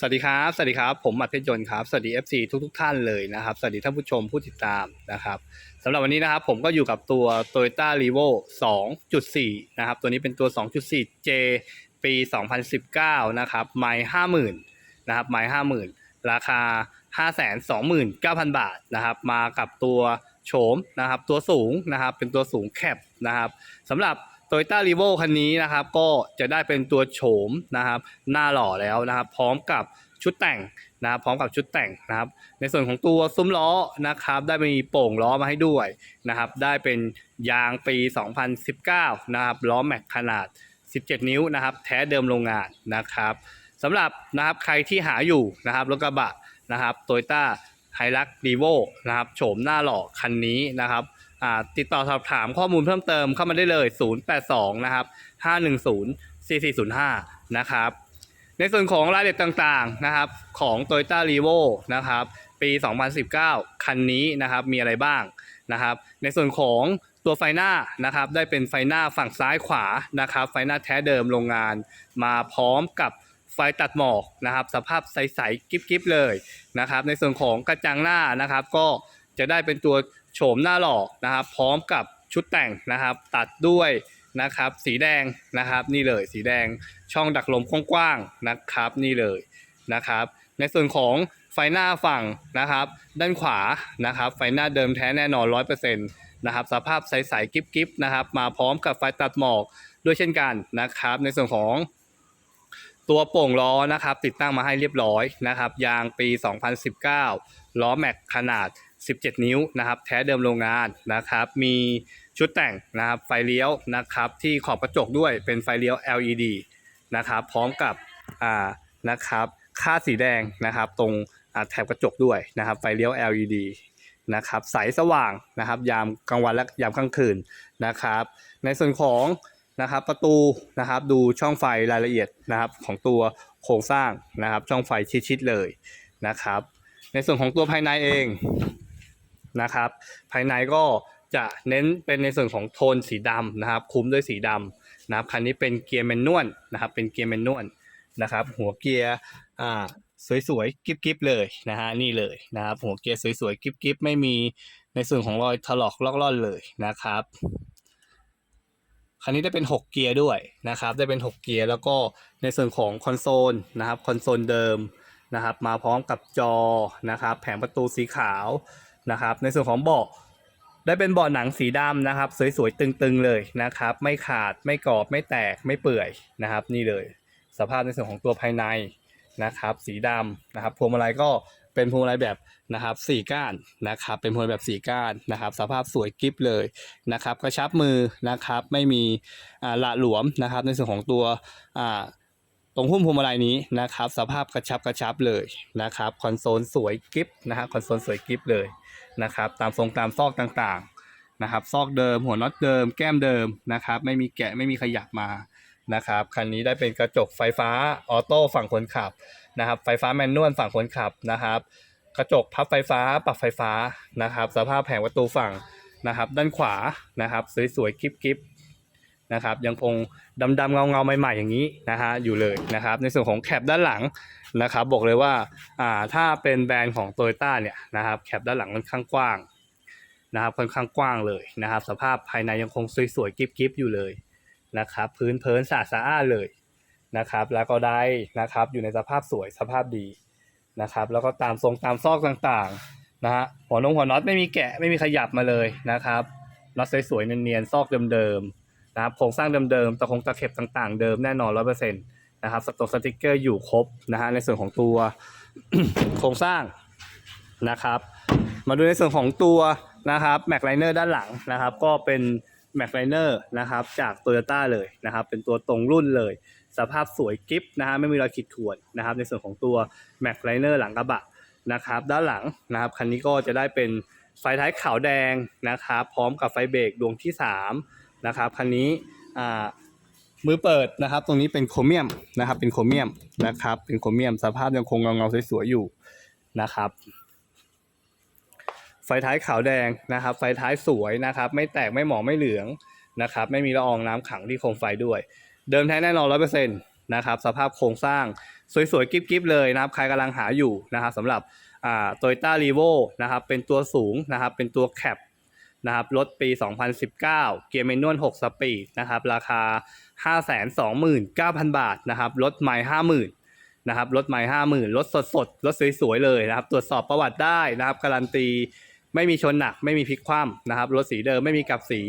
สวัสดีครับ สวัสดีครับ ผมมัดเพชรยนต์ครับ สวัสดี FC ทุกทุกท่านเลยนะครับ สวัสดีท่านผู้ชมผู้ติดตามนะครับสำหรับวันนี้นะครับผมก็อยู่กับตัว Toyota r e v o 2.4 นะครับ ตัวนี้เป็นตัว 2.4 J ปี 2019 นะครับ ไม่50,000 นะครับ ไม่50,000 ราคา 529,000 บาทนะครับ มากับตัวโฉมนะครับ ตัวสูงนะครับ เป็นตัวสูงแคปนะครับสำหรับ โตโยต้ารีโวคันนี้นะครับก็จะได้เป็นตัวโฉมนะครับหน้าหล่อแล้วนะครับพร้อมกับชุดแต่งนะครับพร้อมกับชุดแต่งนะครับในส่วนของตัวซุ้มล้อนะครับได้มีโป่งล้อมาให้ด้วยนะครับได้เป็นยางปี 2019นะครับล้อแม็กขนาด 17 นิ้วนะครับแท้เดิมโรงงานนะครับสำหรับนะครับใครที่หาอยู่นะครับรถกระบะนะครับโตโยต้าไฮรักดีโวนะครับโฉมหน้าหล่อคันนี้นะครับ ติดต่อสอบถามข้อมูลเพิ่มเติมเข้ามาได้เลย 082 นะครับ 510 4405 นะครับ ในส่วนของรายละเอียดต่างๆ นะครับ ของ Toyota r e v o นะครับ ปี 2019 คันนี้นะครับ มีอะไรบ้างนะครับ ในส่วนของตัวไฟหน้านะครับ ได้เป็นไฟหน้าฝั่งซ้ายขวานะครับ ไฟหน้าแท้เดิมโรงงาน มาพร้อมกับไฟตัดหมอกนะครับ สภาพใสๆกิ๊บๆเลยนะครับ ในส่วนของกระจังหน้านะครับก็ จะได้เป็นตัวโฉมหน้าหล่อนะครับ พร้อมกับชุดแต่งนะครับ ตัดด้วยนะครับ สีแดงนะครับ นี่เลยสีแดงช่องดักลมกว้างๆนะครับ นี่เลยนะครับ ในส่วนของไฟหน้าฝั่งนะครับ ด้านขวานะครับ ไฟหน้าเดิมแท้แน่นอน100%นะครับสภาพใสๆกิ๊บๆนะครับ มาพร้อมกับไฟตัดหมอกด้วยเช่นกันนะครับ ในส่วนของตัวโป่งล้อนะครับ ติดตั้งมาให้เรียบร้อยนะครับ ยางปี 2019 ล้อแม็กขนาด 17 นิ้วนะครับแท้เดิมโรงงานนะครับ มีชุดแต่งนะครับไฟเลี้ยวนะครับที่ขอบกระจกด้วยเป็นไฟเลี้ยว LED นะครับพร้อมกับอ่านะครับค่าสีแดงนะครับตรงแถบกระจกด้วยนะครับไฟเลี้ยว LED นะครับใสสว่างนะครับยามกลางวันและยามกลางคืนนะครับ ในส่วนของนะครับประตูนะครับดูช่องไฟรายละเอียดนะครับของตัวโครงสร้างนะครับช่องไฟชิดๆเลยนะครับ ในส่วนของตัวภายในเอง นะครับ ภายในก็จะเน้นเป็นในส่วนของโทนสีดำนะครับ คุ้มด้วยสีดำนะครับ คันนี้เป็นเกียร์แมนนวลนะครับ เป็นเกียร์แมนนวลนะครับ หัวเกียร์อ่าสวยๆกิ๊บๆเลยนะฮะนี่เลยนะครับ หัวเกียร์สวยๆกิ๊บๆไม่มีในส่วนของรอยถลอกลอกล่อนเลยนะครับคันนี้ได้เป็น 6 เกียร์ด้วยนะครับ ได้เป็น 6 เกียร์แล้วก็ในส่วนของคอนโซลนะครับคอนโซลเดิมนะครับ มาพร้อมกับจอนะครับ แผงประตูสีขาว นะครับ ในส่วนของเบาะได้เป็นเบาะหนังสีดำนะครับ สวยๆตึงๆเลยนะครับ ไม่ขาดไม่กรอบไม่แตกไม่เปื่อยนะครับ นี่เลย สภาพในส่วนของตัวภายในนะครับ สีดำนะครับพวงมาลัยก็เป็นพวงมาลัยแบบนะครับสี่ก้านนะครับ เป็นพวงแบบสี่ก้านนะครับ สภาพสวยกิ๊บเลยนะครับ กระชับมือนะครับ ไม่มีอ่าละหลวมนะครับ ในส่วนของตัวอ่า ตรงหุ้มพวงมาลัยนี้นะครับ สภาพกระชับกระชับเลยนะครับคอนโซลสวยกิ๊บนะฮะคอนโซลสวยกิ๊บเลยนะครับ ตามทรงตามซอกต่างๆนะครับ ซอกเดิมหัวน็อตเดิมแก้มเดิมนะครับ ไม่มีแกะไม่มีขยับมานะครับคันนี้ได้เป็นกระจกไฟฟ้าออโต้ฝั่งคนขับนะครับ ไฟฟ้าแมนนวลฝั่งคนขับนะครับ กระจกพับไฟฟ้าปรับไฟฟ้านะครับ สภาพแผงประตูฝั่งนะครับ ด้านขวานะครับ สวยๆกิ๊บๆ นะครับยังคงดำๆเงาๆใหม่ๆอย่างนี้นะฮะอยู่เลยนะครับในส่วนของแคปด้านหลังนะครับบอกเลยว่าอ่าถ้าเป็นแบรนด์ของโตโยต้าเนี่ยนะครับแคปด้านหลังค่อนข้างกว้างนะครับค่อนข้างกว้างเลยนะครับ สภาพภายในยังคงสวยๆกิ๊บๆอยู่เลยนะครับพื้นเพลินสะอาดสะอาดเลยนะครับแล้วก็ได้นะครับอยู่ในสภาพสวยสภาพดีนะครับแล้วก็ตามทรงตามซอกต่างๆนะฮะหัวนงหัวน็อตไม่มีแกะไม่มีขยับมาเลยนะครับน็อตสวยๆเนียนๆซอกเดิมๆ นะครับโครงสร้างเดิมๆตะคงตะเข็บต่างๆ เดิมแน่นอนร้อยเปอร์เซ็นต์นะครับสต็อกสติกเกอร์อยู่ครบนะฮะในส่วนของตัวโครงสร้างนะครับมาดูในส่วนของตัวนะครับแม็กไลเนอร์ด้านหลังนะครับ ก็เป็นแม็กไลเนอร์นะครับจากโตโยต้าเลยนะครับ เป็นตัวตรงรุ่นเลย สภาพสวยกิฟนะฮะไม่มีรอยขีดข่วนนะครับ ในส่วนของตัวแม็กไลเนอร์หลังกระบะนะครับ ด้านหลังนะครับคันนี้ก็จะได้เป็นไฟท้ายขาวแดงนะครับ พร้อมกับไฟเบรกดวงที่ 3 นะครับคันนี้มือเปิดนะครับ ตรงนี้เป็นโครเมียมนะครับ เป็นโครเมียมนะครับ เป็นโครเมียมสภาพยังคงเงาๆสวยๆอยู่นะครับ ไฟท้ายขาวแดงนะครับ ไฟท้ายสวยนะครับ ไม่แตกไม่หมองไม่เหลืองนะครับ ไม่มีละอองน้ำขังที่โคมไฟด้วย เดิมแท้แน่นอนร้อยเปอร์เซ็นต์นะครับ สภาพโครงสร้างสวยๆกิ๊บๆเลยนะครับ ใครกำลังหาอยู่นะครับสำหรับโตโยต้ารีโวนะครับ เป็นตัวสูงนะครับ เป็นตัวแคป นะครับรถปี 2019 เกียร์แมนนวล6สปีดนะครับราคา 529,000 บาทนะครับรถใหม่ 50,000นะครับรถใหม่50,000รถสดๆรถสวยๆเลยนะครับ ตรวจสอบประวัติได้นะครับ การันตีไม่มีชนหนักไม่มีพลิกคว่ำนะครับรถสีเดิมไม่มีกลับสี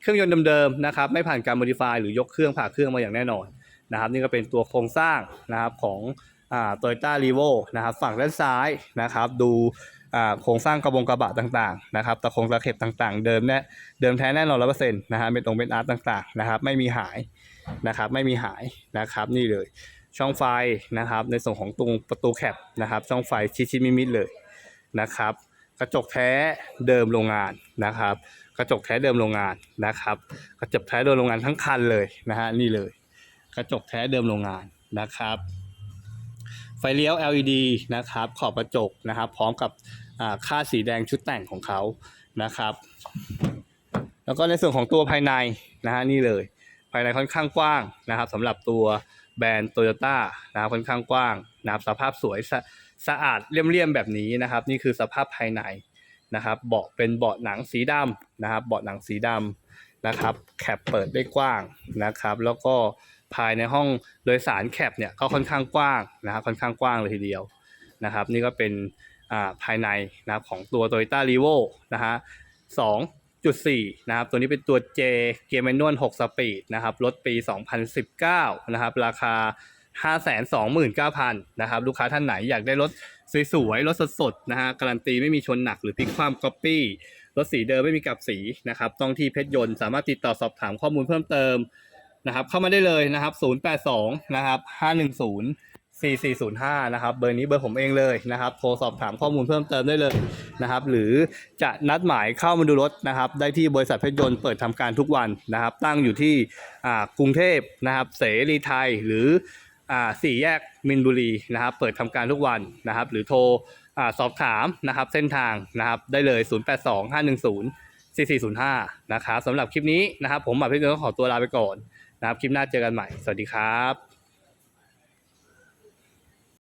เครื่องยนต์เดิมๆนะครับ ไม่ผ่านการโมดิฟายหรือยกเครื่องผ่าเครื่องมาอย่างแน่นอนนะครับ นี่ก็เป็นตัวโครงสร้างนะครับของอ่าโตโยต้ารีโวนะครับ ฝั่งด้านซ้ายนะครับ ดู โครงสร้างกระบงกระบะต่างๆนะครับตะโครงตะเข็บต่างๆ เดิมแน่เดิมแท้แน่นอนร้อยเปอร์เซ็นต์นะฮะเป็นตรงเป็นอาร์ตต่างๆนะครับไม่มีหายนะครับไม่มีหายนะครับนี่เลยช่องไฟนะครับในส่วนของตรงประตูแคปนะครับช่องไฟชิดๆมิมิดเลยนะครับกระจกแท้เดิมโรงงานนะครับ กระจกแท้เดิมโรงงานนะครับ กระจกแท้เดิมโรงงานทั้งคันเลยนะฮะนี่เลย กระจกแท้เดิมโรงงานนะครับ ไฟเลี้ยว LED นะครับ ขอบกระจกนะครับ พร้อมกับค่าสีแดงชุดแต่งของเขานะครับ แล้วก็ในส่วนของตัวภายในนะฮะนี่เลย ภายในค่อนข้างกว้างนะครับสำหรับตัวแบรนด์โตโยต้านะครับค่อนข้างกว้างนะครับสภาพสวยสะสะอาดเลี่ยมๆแบบนี้นะครับ นี่คือสภาพภายในนะครับ เบาะเป็นเบาะหนังสีดำนะครับ เบาะหนังสีดำนะครับ แคปเปิดได้กว้างนะครับ แล้วก็ ภายในห้องโดยสารแคปเนี่ยก็ค่อนข้างกว้างนะครับค่อนข้างกว้างเลยทีเดียวนะครับ นี่ก็เป็นอ่าภายในนะครับของตัว Toyota r e v o นะฮะ2.4 นะครับ ตัวนี้เป็นตัว J เกียร์แมนนวล6สปีดนะครับรถปี 2019 นะครับ ราคา 529,000 นะครับ ลูกค้าท่านไหนอยากได้รถสวยๆ รถสดๆ นะฮะ การันตีไม่มีชนหนักหรือพลิกคว่ำก๊อปปี้รถสีเดิมไม่มีกลับสีนะครับ ต้องที่เพชรยนต์สามารถติดต่อสอบถามข้อมูลเพิ่มเติม นะครับ เข้ามาได้เลยนะครับ 082 นะครับ 510 4405 นะครับ เบอร์นี้เบอร์ผมเองเลยนะครับ โทรสอบถามข้อมูลเพิ่มเติมได้เลยนะครับ หรือจะนัดหมายเข้ามาดูรถนะครับ ได้ที่บริษัทเพชรยนต์เปิดทำการทุกวันนะครับ ตั้งอยู่ที่อ่ากรุงเทพนะครับ เสรีไทยหรืออ่าสี่แยกมินบุรีนะครับ เปิดทำการทุกวันนะครับ หรือโทรอสอบถามนะครับ เส้นทางนะครับ ได้เลย 082 510 4405 นะครับสำหรับคลิปนี้นะครับ ผมหมาเพชรยนต์ต้องขอตัวลาไปก่อน นะครับคลิปหน้าเจอกันใหม่ สวัสดีครับ